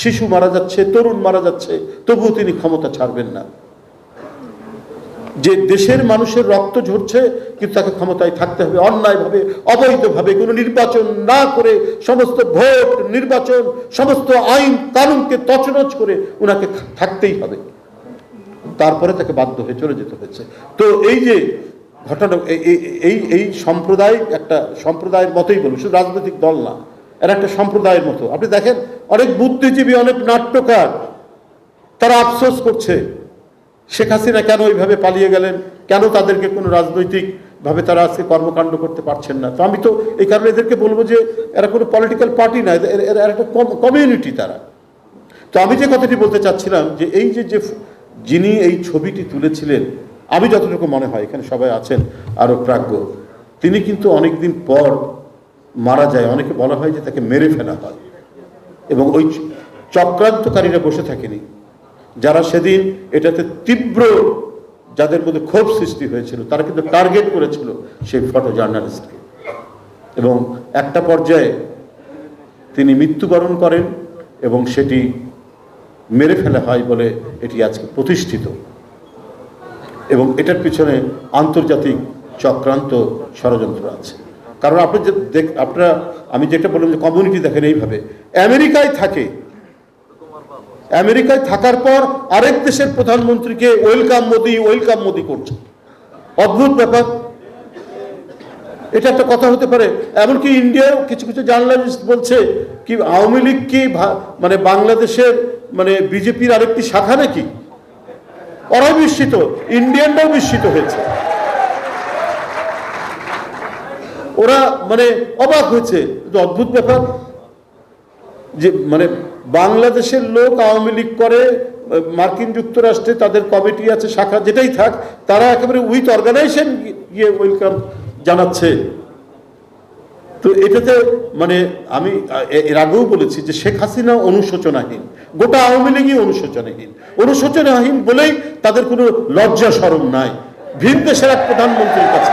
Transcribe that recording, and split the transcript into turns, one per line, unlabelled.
শিশু মারা যাচ্ছে, তরুণ মারা যাচ্ছে, তবুও তিনি ক্ষমতা ছাড়বেন না। যে দেশের মানুষের রক্ত ঝরছে, কিন্তু তাকে ক্ষমতায় থাকতে হবে, অন্যায়ভাবে, অবৈধভাবে কোনো নির্বাচন না করে সমস্ত ভোট, নির্বাচন, সমস্ত আইন, কানুনকে তছনছ করে ওনাকে থাকতেই হবে। তারপরে তাকে বাধ্য হয়ে চলে যেতে হয়েছে। তো এই যে ঘটনা, এই- এই- সম্প্রদায় একটা সম্প্রদায়ের মতোই বলব, শুধু রাজনৈতিক দল না এরা একটা সম্প্রদায়ের মতো। আপনি দেখেন, অনেক বুদ্ধিজীবী, অনেক নাট্যকার, তারা আফসোস করছে, শেখ হাসিনা কেন ওইভাবে পালিয়ে গেলেন? কেন তাদেরকে কোনো রাজনৈতিক ভাবে তারা আজকে কর্মকাণ্ড করতে পারছেন না? তো আমি তো এই কারণে এদেরকে বলব যে, এরা কোনো পলিটিক্যাল পার্টি না, এরা একটা কমিউনিটি তারা। তো আমি যে কথাটি বলতে চাচ্ছিলাম যে, এই যে যে যিনি এই ছবিটি তুলেছিলেন, আমি যতটুকু মনে হয়, এখানে সবাই আছেন আরও প্রাজ্ঞ, তিনি কিন্তু অনেকদিন পর মারা যায়, অনেকে বলা হয় যে তাকে মেরে ফেলা হয়। এবং ওই চক্রান্তকারীরা বসে থাকেনি। যারা সেদিন এটাতে তীব্র যাদের মধ্যে ক্ষোভ সৃষ্টি হয়েছিল, তারা কিন্তু টার্গেট করেছিল সেই ফটো জার্নালিস্টকে এবং একটা পর্যায়ে তিনি মৃত্যুবরণ করেন এবং সেটি মেরে ফেলা হয় বলে এটি আজকে প্রতিষ্ঠিত। এবং এটার পিছনে আন্তর্জাতিক চক্রান্ত ষড়যন্ত্র আছে। কারণ আপনি যে দেখ, আপনারা, আমি যেটা বললাম যে কমিউনিটি দেখেন এইভাবে। আমেরিকায় থাকে। আমেরিকায় থাকার পর আরেক দেশের প্রধানমন্ত্রীকে ওয়েলকাম মোদি ওয়েলকাম মোদি করছে। অদ্ভুত ব্যাপার। এটা একটা কথা হতে পারে। এমনকি ইন্ডিয়ার কিছু কিছু জার্নালিস্ট বলছে কি, আওয়ামী লীগ কি মানে বাংলাদেশের মানে বিজেপির আরেকটি শাখা নাকি? ওরাও বিস্মিত। ইন্ডিয়ানরাও বিস্মিত হয়েছে। ওরা মানে অবাক হয়েছে। অদ্ভুত ব্যাপার। যে মানে বাংলাদেশের লোক আওয়ামী লীগ করে, মার্কিন যুক্তরাষ্ট্রে তাদের কমিটি আছে, শাখা যেটাই থাক, তারা একেবারে উইথ অর্গানাইজেশন গিয়ে ওয়েলকাম জানাচ্ছে। তো এটাতে মানে আমি, এর আগেও বলেছি যে শেখ হাসিনা অনুশোচনাহীন, গোটা আওয়ামী লীগই অনুশোচনাহীন। অনুশোচনাহীন বলেই তাদের কোনো লজ্জা সরম নাই। ভিন দেশের এক প্রধানমন্ত্রীর কাছে।